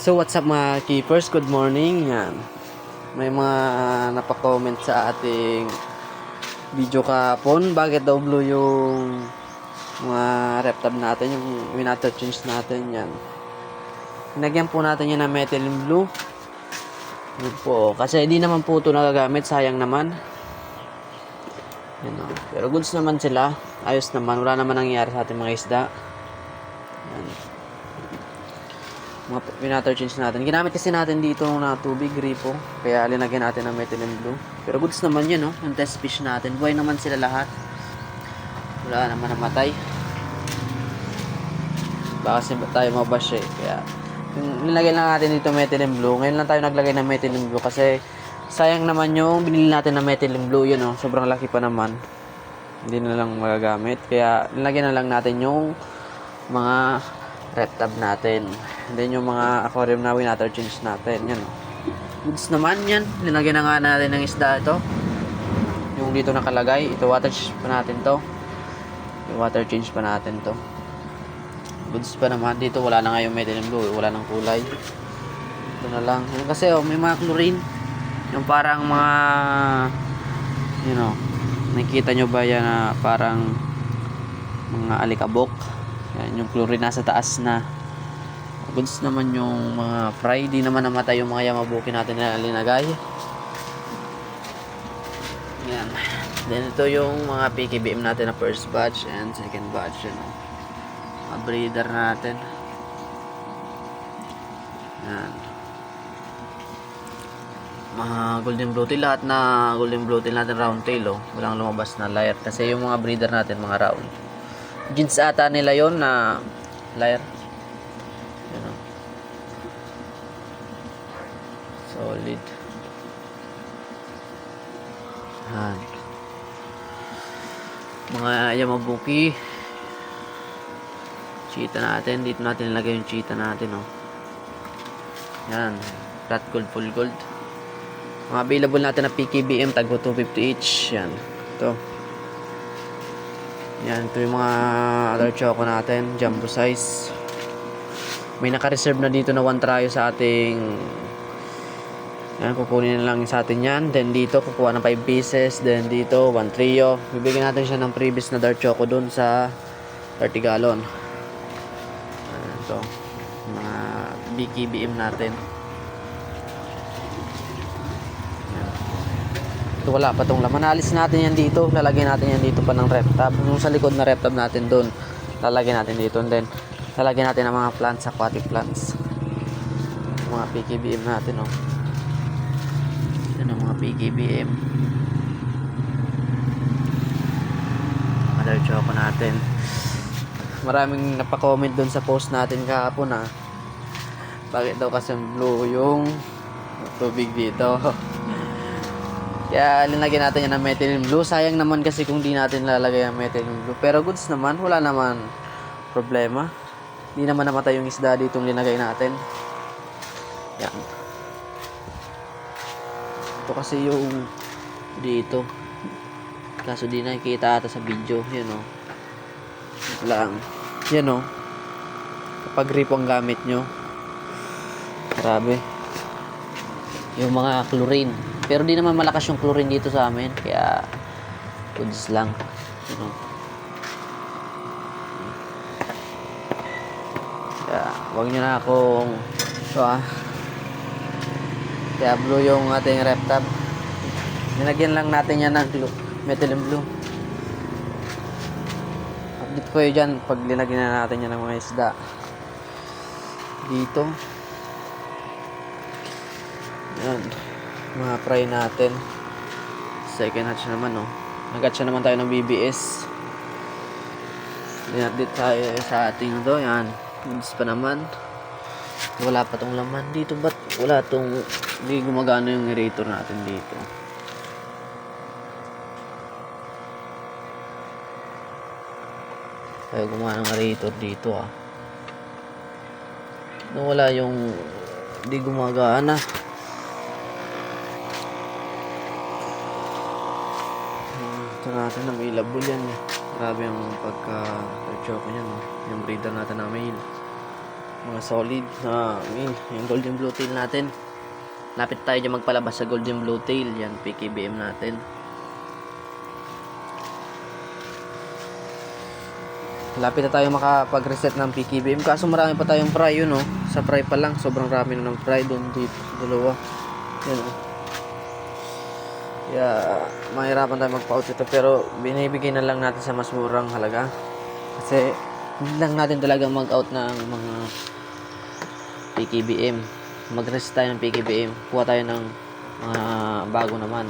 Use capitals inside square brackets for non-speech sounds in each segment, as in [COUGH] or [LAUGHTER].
So what's up mga keepers? Good morning. Yan. May mga napakomment sa ating video kahapon. Bakit daw blue yung mga reptab natin, yung winater change natin yan. Hinagyan po natin yan ng methylene blue. Yun po. Kasi hindi naman po ito nagagamit. Sayang naman. Yan o. Pero goods naman sila. Ayos naman. Wala naman nangyayari sa ating mga isda. Yan mga winater change natin. Ginamit kasi natin dito na tubig, gripo. Kaya linagyan natin ng methylene blue. Pero goods naman yun, no? Yung test fish natin. Buhay naman sila lahat. Wala naman namatay. Baka kasi tayo mabash eh. Kaya, nilagay lang natin dito methylene blue. Ngayon lang tayo naglagay ng methylene blue kasi sayang naman yung binili natin ng methylene blue. Yun, no? Sobrang laki pa naman. Hindi na lang magagamit. Kaya, nilagyan na lang natin yung mga rep tab natin. And then yung mga aquarium na winater change natin. Yan. Goods naman yan. Linagyan na nga natin ng isda ito. Yung dito nakalagay. Ito water change pa natin to. Water change pa natin to. Goods pa naman. Dito wala na nga yung methylene blue. Wala nang kulay. Ito na lang. Yan kasi oh, may mga chlorine. Yung parang mga you know, nakikita nyo ba yan na parang mga alikabok yan, yung chlorine nasa taas na. Goods naman yung mga fry. Di naman namatay yung mga yamabuki natin na linagay. Yan. Then ito yung mga PKBM natin na first batch and second batch. Oh. Mga breeder natin. Yan. Mga golden blue tail. Lahat na golden blue tail natin round tail. Oh. Walang lumabas na layer. Kasi yung mga breeder natin mga round jeans ata nila yon na layer yun o solid. Yan mga yamabuki cheetah natin. Dito natin nilagay yung cheetah natin o yan flat gold full gold. Mga available natin na PKBM tagpo 250 each. Yan ito. Yan, ito yung mga other choco natin, jumbo size. May naka-reserve na dito na 1 trio sa ating yan, kukunin na lang sa atin yan. Then dito, kukuha ng 5 pieces. Then dito, 1 trio. Bibigyan natin siya ng previous na dark choco dun sa 30 gallon. Yan, ito. Mga BKBM natin. Ito wala pa tong laman. Alis natin yan dito. Lalagyan natin yan dito pa ng rep tab. Yung sa likod na rep tab natin doon. Lalagyan natin dito. And then, lalagyan natin ng mga plants, aquatic plants. Mga PKBM natin, oh. Yan ang mga PKBM. Mother choco natin. Maraming napaka-comment doon sa post natin kahapon, ah. Bakit daw kasi blue yung tubig dito? [LAUGHS] Kaya linagyan natin yan ng methylene blue. Sayang naman kasi kung di natin lalagay ang methylene blue. Pero goods naman, wala naman problema. Hindi naman namatay yung isda dito yung linagay natin. Yan. Ito kasi yung dito. Kaso di nakikita ata sa video. Yan o. Ito lang. Yan o. Kapag grip ang gamit nyo. Grabe. Yung mga chlorine. Pero di naman malakas yung chlorine dito sa amin. Kaya, goods lang. You know. Kaya, wag nyo na akong, ito ah. Blue yung ating rep tab. Nilagyan lang natin yan ng glue, methylene blue. Update ko yun dyan pag linagyan na natin yan ng mga isda. Dito. Yan mga fry natin second hatch naman no nag-hatch naman tayo ng BBS dinatdit tayo sa ating ito yan goods pa naman. Wala pa tong laman dito. Ba't wala tong hindi gumagana yung aerator natin dito? Kaya gumawa ng aerator dito ah. Nawala yung hindi gumagana. Ito natin na may labol yan eh. Grabe ang pagka-choke niyan. No? Yung breeder natin na mail. mga solid na yun, yung golden blue tail natin lapit tayo dyan magpalabas sa golden blue tail yan PKBM natin lapit na tayo makapag-reset ng PKBM kaso marami pa tayong fry yun oh sa fry pa lang sobrang rami na ng fry doon dito dalawa yan oh kaya mahirapan tayo magpa-out ito pero binibigay na lang natin sa mas murang halaga. Kasi hindi lang natin talaga mag-out ng mga PKBM mag-rest tayo ng PKBM kuha tayo ng mga bago naman.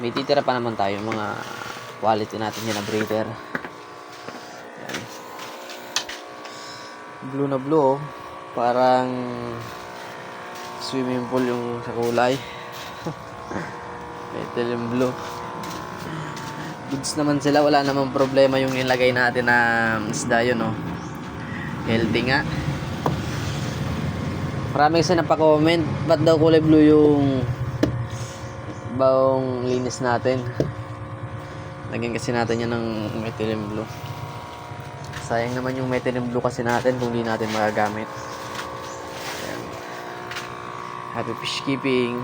May titira pa naman tayo mga quality natin yan na breeder. Yan. blue na blue oh. parang swimming pool yung sa kulay metal yung blue. Goods naman sila. Wala namang problema yung nilagay natin na isda yun no healthy nga. Marami kasi napaka-comment ba't daw kulay blue yung bawang linis natin? Lagyan kasi natin yan ng methylene blue. Sayang naman yung methylene blue kasi natin kung di natin magagamit. Happy fish keeping